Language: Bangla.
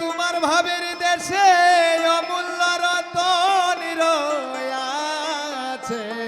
তোমার ভাবের দেশে অমূল্য রতন আছে।